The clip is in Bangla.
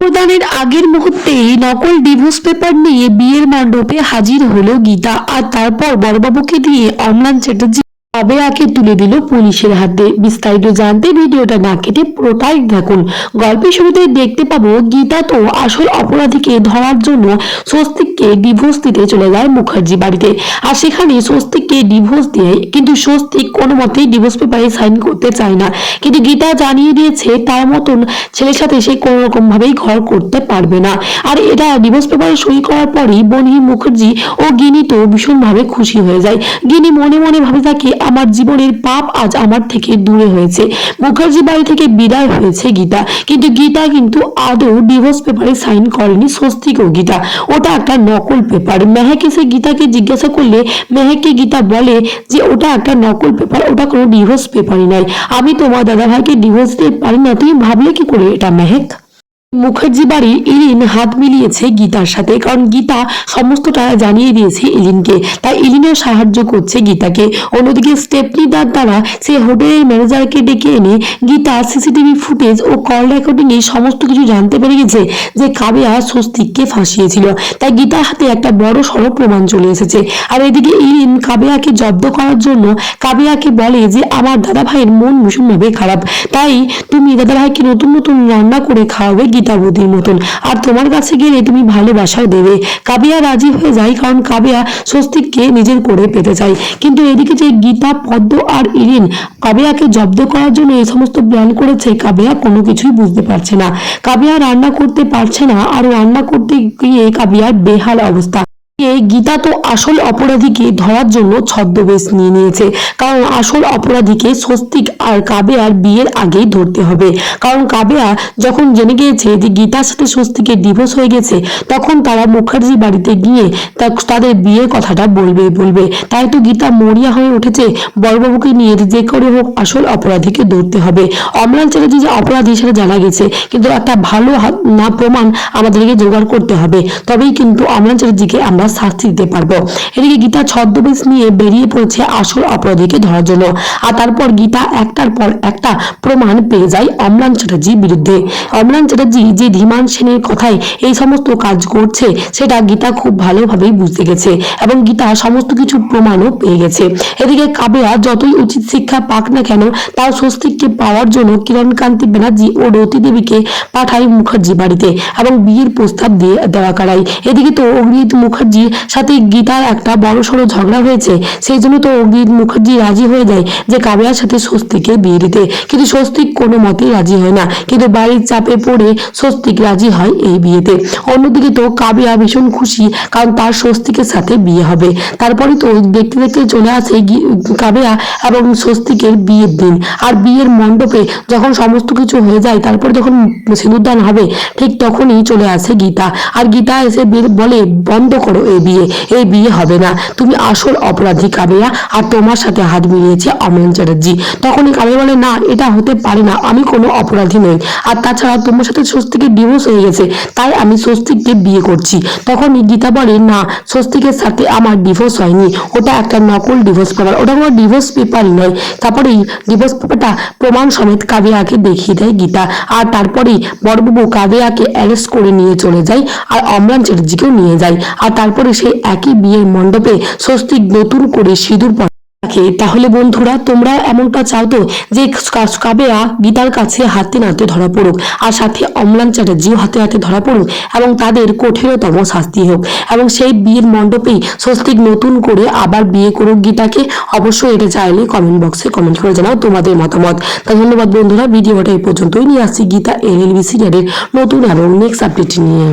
প্রদানের আগের মুহূর্তেই নকল ডিভোর্স পেপার নিয়ে বিয়ের মণ্ডপে হাজির হলো গীতা আর তারপর বড়বাবুকে দিয়ে অমলান চ্যাটার্জি আবেয়াকে তুলে দিল পুলিশের হাতে। বিস্তারিত জানতে ভিডিওটা না কেটে পুরোটাই দেখুন। গল্পের শুরুতে দেখতে পাবো গীতা তো আসল অপরাধীকে ধরার জন্য স্বস্তিককে ডিভোর্স দিতে চলে যায় মুখার্জি বাড়িতে। আর সেখানে স্বস্তিককে ডিভোর্স দিয়ে, কিন্তু স্বস্তিক কোনো মতেই ডিভোর্স পেপারে সাইন করতে চায় না। কিন্তু গীতা জানিয়ে দিয়েছে, তার মতন ছেলের সাথে সে কোনো রকম ভাবেই ঘর করতে পারবে না। আর এটা ডিভোর্স পেপারে সই করার পরই বনি, মুখার্জি ও গিনি তো ভীষণভাবে খুশি হয়ে যায়। গিনি মনে মনে ভাবে থাকে, আমার জীবনের পাপ আজ আমার থেকে দূরে হয়েছে। মুখার্জি বাড়ি থেকে বিদায় হয়েছে গীতা। কিন্তু গীতা কিন্তু আদৌ ডিভোর্স পেপারে সাইন করেনি স্বস্তিক ও গীতা। ওটা একটা নকল পেপার। মেহেকে সে গীতাকে জিজ্ঞাসা করলে মেহেককে গীতা বলে যে, ওটা একটা নকল পেপার, ওটা কোনো ডিভোর্স পেপারই নাই। আমি তোমার দাদা ভাইকে ডিভোর্স দিতে পারি না। তুমি ভাবলে কি করে এটা, মেহেক? মুখার্জি বাড়ি ইলিন হাত মিলিয়েছে গীতার সাথে, কারণ গীতা সমস্তটা জানিয়ে দিয়েছে ইলিনকে। তাই ইলিনও সাহায্য করছে গীতাকে। অন্যদিকে স্টেপনি দার দ্বারা সে হোটেলের ম্যানেজারকে ডেকে এনে গীতা সিসিটিভি ফুটেজ ও কল রেকর্ডিং এ সমস্ত কিছু জানতে পেরে গেছে যে কাবিয়া স্বস্তিককে ফাঁসিয়েছিল। তাই গীতার হাতে একটা বড় সড়ো প্রমাণ চলে এসেছে। আর এদিকে ইলিন কাবিয়াকে জব্দ করার জন্য কাবিয়াকে বলে যে, আমার দাদা ভাইয়ের মন ভীষণভাবে খারাপ। তাই তুমি দাদা ভাইকে নতুন নতুন রান্না করে খাওয়াবে গীতা মতন। আর তোমার কাছে গেলে তুমি ভালোবাসাও দেবে। কাবিয়া রাজি হয়ে যায়, কারণ কাবিয়া স্বস্তিককে নিজের করে পেতে চায়। কিন্তু এদিকে যে গীতা, পদ্ম আর ইরিন কাবিয়াকে জব্দ করার জন্য এই সমস্ত প্ল্যান করেছে, কাবিয়া কোনো কিছুই বুঝতে পারছে না। কাবিয়া রান্না করতে পারছে না, আর রান্না করতে গিয়ে কাবিয়ার বেহাল অবস্থা। গীতা তো আসল অপরাধীকে ধরার জন্য ছদ্মবেশ নিয়ে নিয়েছে। কারণ আসল অপরাধীকে স্বস্তিক আর কাবেয়ার বিয়ের আগেই ধরতে হবে। কারণ কাবেয়া যখন জেনে গিয়েছে যে গীতার সাথে স্বস্তিকের ডিভোর্স হয়ে গেছে, তখন তারা মুখার্জি বাড়িতে গিয়ে তাদের বিয়ের কথাটা বলবে বলবে। তাই তো গীতা মরিয়া হয়ে উঠেছে। বড়বাবুকে নিয়ে যে করে হোক আসল অপরাধীকে ধরতে হবে। অমলান চ্যাটার্জি যে অপরাধী সেটা জানা গেছে। কিন্তু একটা ভালো না প্রমাণ আমাদেরকে জোগাড় করতে হবে। তবেই কিন্তু অমলান চ্যাটার্জিকে আমরা শাস্তি দিতে পারব। এদিকে গীতা ছদ্মবেশ নিয়ে বেরিয়ে পড়েছে আসল অপরাধীকে ধরার জন্য। আর তারপর গীতা একটার পর একটা প্রমাণ পেয়ে যায় অমলান চ্যাটার্জির বিরুদ্ধে। অমলান চ্যাটার্জি যে ধীমান সেনের কথায় এই সমস্ত কাজ করছে, সেটা গীতা খুব ভালোভাবেই বুঝতে গেছে এবং গীতা সমস্ত কিছু প্রমাণও পেয়ে গেছে। এদিকে কাবেয়া যতই উচিত শিক্ষা পাক না কেন, তার স্বস্তিককে পাওয়ার জন্য কিরণকান্তি ব্যানার্জি ও রতি দেবীকে পাঠায় মুখার্জি বাড়িতে এবং বিয়ের প্রস্তাব দিয়ে দেওয়া করায়। এদিকে তো অগ্নিত মুখার্জির সাথে গীতার একটা বড় সড়ো ঝগড়া হয়েছে, সেই জন্য তো অগ্নিত মুখার্জি রাজি হয়ে যায় যে কাবেয়ার সাথে স্বস্তিকে বিয়ে দিতে। কিন্তু স্বস্তিক কোনো মতেই রাজি হয় না। কিন্তু বাড়ির চাপে পড়ে স্বস্তিক রাজি হয় এই বিয়েতে। অন্যদিকে তো কাবেয়া ভীষণ খুশি, কারণ তার স্বস্তিকের সাথে বিয়ে হবে। তারপরে তো দেখতে দেখতে চলে আসে কাবেয়া এবং স্বস্তিকের বিয়ের দিন। আর বিয়ের মণ্ডপে যখন সমস্ত কিছু হয়ে যায়, তারপরে যখন সিঁদুরদান হবে, ঠিক তখনই চলে আসে গীতা। আর গীতা এসে বলে, বন্ধ করো এই বিয়ে এই বিয়ে হবে না। তুমি আসল অপরাধী কাবেয়া আর তোমার সাথে হাত মিলিয়েছে অমন চ্যাটার্জি। তখনই কাবেয়া বলে, না, এটা হতে পারে না, আমি কোনো অপরাধী নই। আর তাছাড়া তোমার সাথে স্বস্তিকের ডিভোর্স হয়ে গেছে, তাই আমি স্বস্তিককে বিয়ে করছি। তখনই গীতা বলে, না, স্বস্তিকের সাথে আমার ডিভোর্স হয়নি। ওটা একটা নকল ডিভোর্স পেপার ওটা কোনো ডিভোর্স পেপারই নয়। তারপরেই ডিভোর্স পেপারটা প্রমাণ সমেত কাবেয়াকে দেখিয়ে দেয় গীতা। আর তারপরেই বড়বাবু কাবেয়াকে অ্যারেস্ট করে নিয়ে চলে যায়, আর অমরান চ্যাটার্জিকেও নিয়ে যায়। আর তারপরে সেই একই বিয়ের মণ্ডপে স্বস্তিক নতুন করে সিঁদুর থাকে। তাহলে বন্ধুরা, তোমরা এমনটা চাও তো যে কাবেয়া গীতার কাছে হাতে নাতে ধরা পড়ুক আর সাথে অম্লান চ্যাটার্জিও হাতে হাতে ধরা পড়ুক এবং তাদের কঠিনতম শাস্তি হোক। এবং সেই বিয়ের মণ্ডপেই স্বস্তিক নতুন করে আবার বিয়ে করুক গীতাকে। অবশ্যই এটা চাইলে কমেন্ট বক্সে কমেন্ট করে জানাও তোমাদের মতামত। তা ধন্যবাদ বন্ধুরা, ভিডিওটা এই পর্যন্তই। নিয়ে আসছি গীতা এল এল বি সিরিয়ালের নতুন এবং নেক্সট আপডেট নিয়ে।